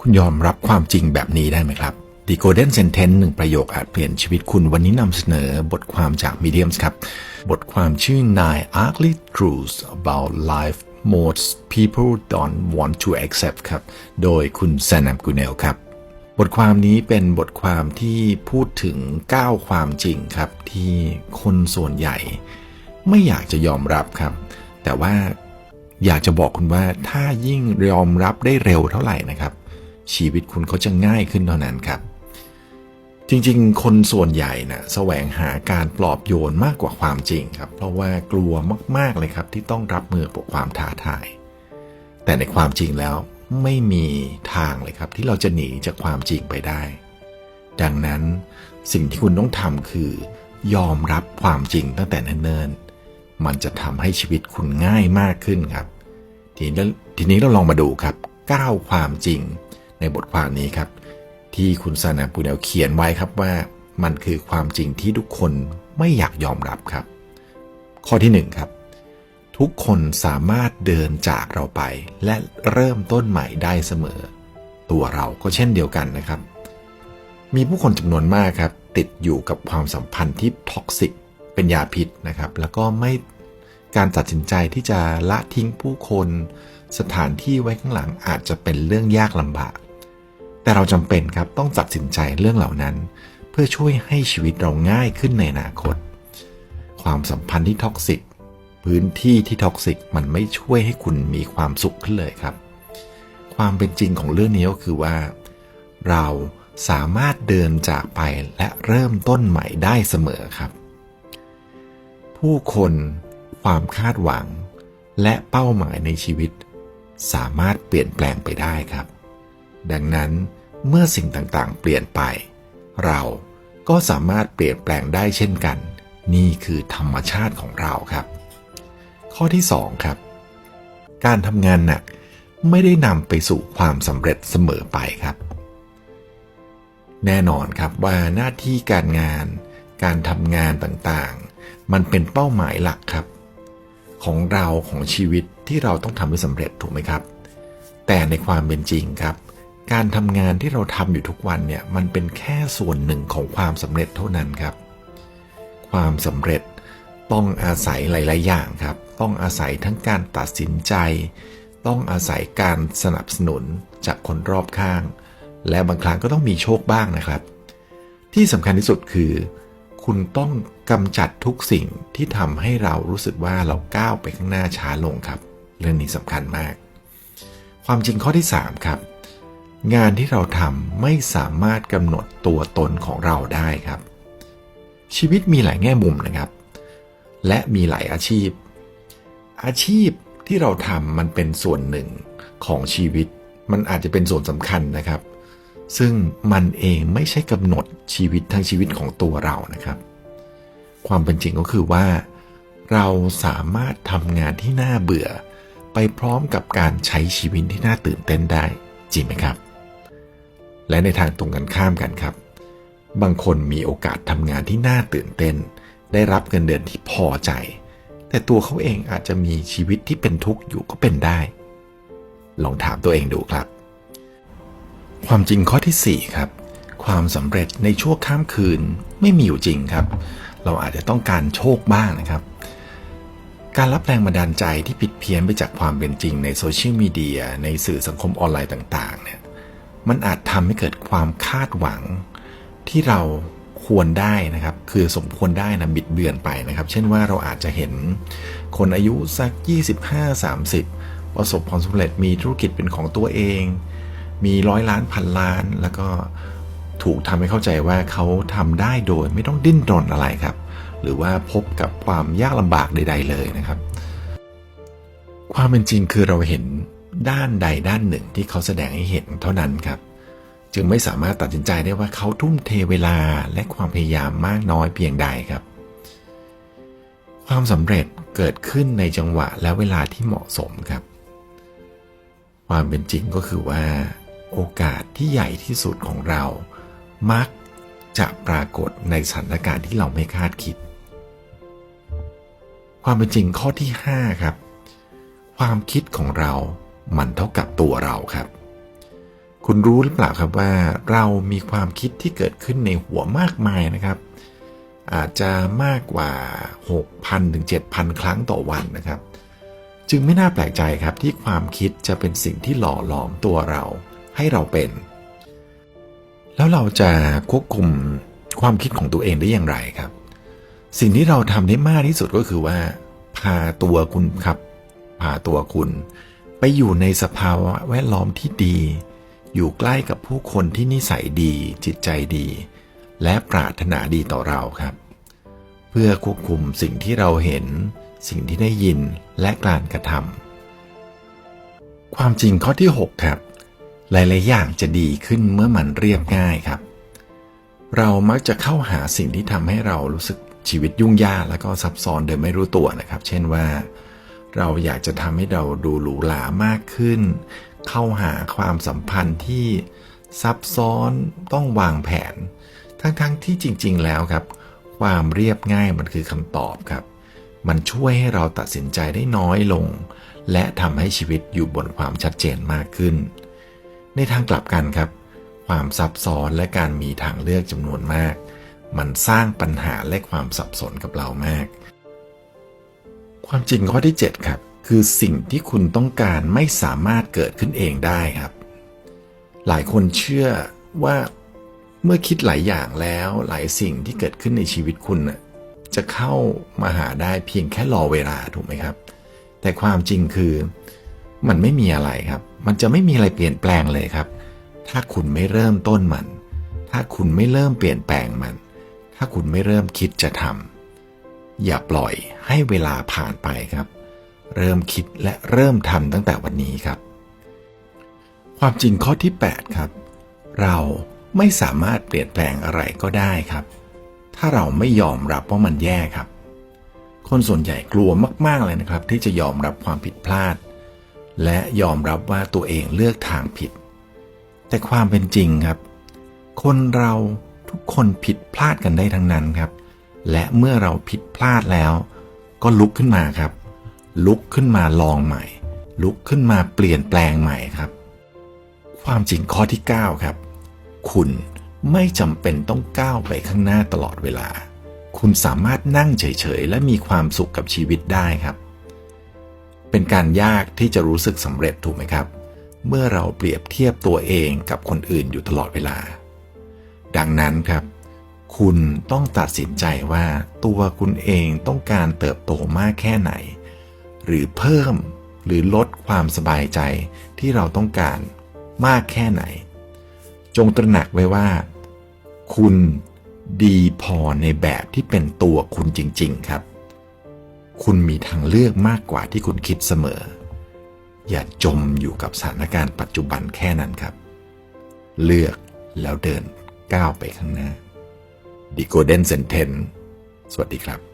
คุณยอมรับความจริงแบบนี้ได้ไหมครับ The Golden Sentence หนึ่งประโยคอาจเปลี่ยนชีวิตคุณวันนี้นำเสนอบทความจาก Mediums ครับ บทความชื่อ Nine Ugly Truths About Life Most People Don't Want to Accept ครับ โดยคุณแซน a มกูเนลครับ บทความนี้เป็นบทความที่พูดถึง 9 ความจริงครับ ที่คนส่วนใหญ่ ไม่อยากจะยอมรับครับ แต่ว่าอยากจะบอกคุณว่าถ้ายิ่งยอมรับได้เร็วเท่าไหร่นะครับ ชีวิตคุณเขาจะง่ายขึ้นเท่านั้นครับ จริงๆ คนส่วนใหญ่นะแสวงหาการปลอบโยนมากกว่าความจริงครับ เพราะว่ากลัวมากๆเลยครับ ที่ต้องรับมือกับความท้าทาย แต่ในความจริงแล้วไม่มีทางเลยครับ ที่เราจะหนีจากความจริงไปได้ ดังนั้นสิ่งที่คุณต้องทำคือยอมรับความจริงตั้งแต่เนิ่นๆ มันจะทำให้ชีวิตคุณง่ายมากขึ้นครับ ทีนี้ทีนี้เราลองมาดูครับ 9 ความจริง ในบทความนี้ครับ ที่คุณซานาปูเนลเขียนไว้ครับว่ามันคือความจริงที่ทุกคนไม่อยากยอมรับครับ ข้อที่1ครับทุกคนสามารถเดินจากเราไป และเริ่มต้นใหม่ได้เสมอ ตัวเราก็เช่นเดียวกันนะครับ มีผู้คนจำนวนมากครับ ติดอยู่กับความสัมพันธ์ที่ท็อกซิกเป็นยาพิษนะครับ แล้วก็ไม่การตัดสินใจที่จะละทิ้งผู้คน สถานที่ไว้ข้างหลังอาจจะเป็นเรื่องยากลำบาก แต่เราจำเป็นครับต้องตัดสินใจเรื่องเหล่านั้น เพื่อช่วยให้ชีวิตเราง่ายขึ้นในอนาคต ความสัมพันธ์ที่ท็อกซิกพื้นที่ที่ท็อกซิกมันไม่ช่วยให้คุณมีความสุขขึ้นเลยครับ ความเป็นจริงของเรื่องนี้ก็คือว่า เราสามารถเดินจากไปและเริ่มต้นใหม่ได้เสมอครับ ผู้คนความคาดหวัง และเป้าหมายในชีวิต สามารถเปลี่ยนแปลงไปได้ครับ ดังนั้น เมื่อสิ่งต่างๆ เปลี่ยนไป เราก็สามารถเปลี่ยนแปลงได้เช่นกัน นี่คือธรรมชาติของเราครับ ข้อที่ 2 ครับ การทำงานหนักไม่ได้นำไปสู่ความสำเร็จเสมอไปครับ แน่นอนครับว่าหน้าที่การงาน การทำงานต่างๆ มันเป็นเป้าหมายหลักครับ ของเราของชีวิตที่เราต้องทำให้สำเร็จถูกไหมครับ แต่ในความเป็นจริงครับ การทำงานที่เราทำอยู่ทุกวันเนี่ยมันเป็นแค่ส่วนหนึ่งของความสำเร็จเท่านั้นครับ ความสำเร็จต้องอาศัยหลาย ๆ อย่างครับ ต้องอาศัยทั้งการตัดสินใจ ต้องอาศัยการสนับสนุนจากคนรอบข้าง และบางครั้งก็ต้องมีโชคบ้างนะครับ ที่สำคัญที่สุดคือ คุณต้องกำจัดทุกสิ่งที่ทำให้เรารู้สึกว่าเราก้าวไปข้างหน้าช้าลงครับ เรื่องนี้สำคัญมาก ความจริงข้อที่ 3 ครับ งานที่เราทำไม่สามารถกำหนดตัวตนของเราได้ครับ ชีวิตมีหลายแง่มุมนะครับ และมีหลายอาชีพ อาชีพที่เราทำมันเป็นส่วนหนึ่งของชีวิต มันอาจจะเป็นส่วนสำคัญนะครับ ซึ่งมันเองไม่ใช่กำหนดชีวิตทั้งชีวิตของตัวเรานะครับ ความเป็นจริงก็คือว่า เราสามารถทำงานที่น่าเบื่อ ไปพร้อมกับการใช้ชีวิตที่น่าตื่นเต้นได้จริงไหมครับ และในทางตรงกันข้ามกันครับ บางคนมีโอกาสทำงานที่น่าตื่นเต้น ได้รับเงินเดือนที่พอใจ แต่ตัวเขาเองอาจจะมีชีวิตที่เป็นทุกข์อยู่ก็เป็นได้ ลองถามตัวเองดูครับ ความจริงข้อที่ 4 ครับ ความสำเร็จในชั่วข้ามคืนไม่มีอยู่จริงครับ เราอาจจะต้องการโชคบ้างนะครับการรับแรงบันดาลใจที่ผิดเพี้ยนไปจากความเป็นจริงในโซเชียลมีเดียในสื่อสังคมออนไลน์ต่างๆเนี่ย มันอาจทำให้เกิดความคาดหวังที่เราควรได้นะครับ คือสมควรได้นะบิดเบือนไปนะครับ เช่นว่าเราอาจจะเห็นคนอายุสัก 25-30 ประสบความสำเร็จมีธุรกิจเป็นของตัวเอง มีร้อยล้านพันล้าน แล้วก็ถูกทำให้เข้าใจว่าเขาทำได้โดยไม่ต้องดิ้นรนอะไรครับ หรือว่าพบกับความยากลำบากใด ๆ เลยนะครับ ความเป็นจริงคือเราเห็น ด้านใดด้านหนึ่งที่เขาแสดงให้เห็นเท่านั้นครับ จึงไม่สามารถตัดสินใจได้ว่าเขาทุ่มเทเวลาและความพยายามมากน้อยเพียงใดครับ ความสำเร็จเกิดขึ้นในจังหวะและเวลาที่เหมาะสมครับ ความเป็นจริงก็คือว่า โอกาสที่ใหญ่ที่สุดของเรา มักจะปรากฏในสถานการณ์ที่เราไม่คาดคิด ความเป็นจริงข้อที่ 5 ครับ ความคิดของเรา มันเท่ากับตัวเราครับ คุณรู้หรือเปล่าครับว่า เรามีความคิดที่เกิดขึ้นในหัวมากมายนะครับ อาจจะมากกว่า 6,000ถึง7,000 ครั้งต่อวันนะครับ จึงไม่น่าแปลกใจครับที่ความคิดจะเป็นสิ่งที่หล่อหลอมตัวเราให้เราเป็น แล้วเราจะควบคุมความคิดของตัวเองได้อย่างไรครับ สิ่งที่เราทำได้มากที่สุดก็คือว่า พาตัวคุณครับ พาตัวคุณ ไปอยู่ในสภาวะแวดล้อมที่ดี อยู่ใกล้กับผู้คนที่นิสัยดีจิตใจดี และปรารถนาดีต่อเราครับ เพื่อควบคุมสิ่งที่เราเห็น สิ่งที่ได้ยินและการกระทำความจริงข้อที่ 6 ครับ หลายๆอย่างจะดีขึ้นเมื่อมันเรียบง่ายครับ เรามักจะเข้าหาสิ่งที่ทำให้เรารู้สึกชีวิตยุ่งยากแล้วก็ซับซ้อนโดยไม่รู้ตัวนะครับ เช่นว่า เราอยากจะทำให้เราดูหรูหรามากขึ้น เข้าหาความสัมพันธ์ที่ซับซ้อนต้องวางแผน ทั้งๆที่จริง ๆ แล้วครับ ความเรียบง่ายมันคือคำตอบครับ มันช่วยให้เราตัดสินใจได้น้อยลง และทำให้ชีวิตอยู่บนความชัดเจนมากขึ้น ในทางกลับกันครับ ความซับซ้อนและการมีทางเลือกจำนวนมาก มันสร้างปัญหาและความสับสนกับเรามาก ความจริงข้อที่ 7 ครับ คือสิ่งที่คุณต้องการไม่สามารถเกิดขึ้นเองได้ครับ หลายคนเชื่อว่าเมื่อคิดหลายอย่างแล้วหลายสิ่งที่เกิดขึ้นในชีวิตคุณจะเข้ามาหาได้เพียงแค่รอเวลาถูกไหมครับ แต่ความจริงคือมันไม่มีอะไรครับ มันจะไม่มีอะไรเปลี่ยนแปลงเลยครับ ถ้าคุณไม่เริ่มต้นมัน ถ้าคุณไม่เริ่มเปลี่ยนแปลงมัน ถ้าคุณไม่เริ่มคิดจะทำ อย่าปล่อยให้เวลาผ่านไปครับ เริ่มคิดและเริ่มทำตั้งแต่วันนี้ครับ ความจริงข้อที่ 8 ครับ เราไม่สามารถเปลี่ยนแปลงอะไรก็ได้ครับ ถ้าเราไม่ยอมรับว่ามันแย่ครับ คนส่วนใหญ่กลัวมากๆเลยนะครับ ที่จะยอมรับความผิดพลาด และยอมรับว่าตัวเองเลือกทางผิด แต่ความเป็นจริงครับ คนเราทุกคนผิดพลาดกันได้ทั้งนั้นครับ และเมื่อเราผิดพลาดแล้ว ก็ลุกขึ้นมาครับ ลุกขึ้นมาลองใหม่ ลุกขึ้นมาเปลี่ยนแปลงใหม่ครับ ความจริงข้อที่ 9 ครับ คุณไม่จำเป็นต้องก้าวไปข้างหน้าตลอดเวลา คุณสามารถนั่งเฉยๆ และมีความสุขกับชีวิตได้ครับ เป็นการยากที่จะรู้สึกสำเร็จถูกไหมครับ เมื่อเราเปรียบเทียบตัวเองกับคนอื่นอยู่ตลอดเวลา ดังนั้นครับ คุณต้องตัดสินใจว่าตัวคุณเองต้องการเติบโตมากแค่ไหน หรือเพิ่มหรือลดความสบายใจที่เราต้องการมากแค่ไหน จงตระหนักไว้ว่า คุณดีพอในแบบที่เป็นตัวคุณจริง ๆ ครับ คุณมีทางเลือกมากกว่าที่คุณคิดเสมอ อย่าจมอยู่กับสถานการณ์ปัจจุบันแค่นั้นครับ เลือกแล้วเดินก้าวไปข้างหน้า The Golden Sentence สวัสดีครับ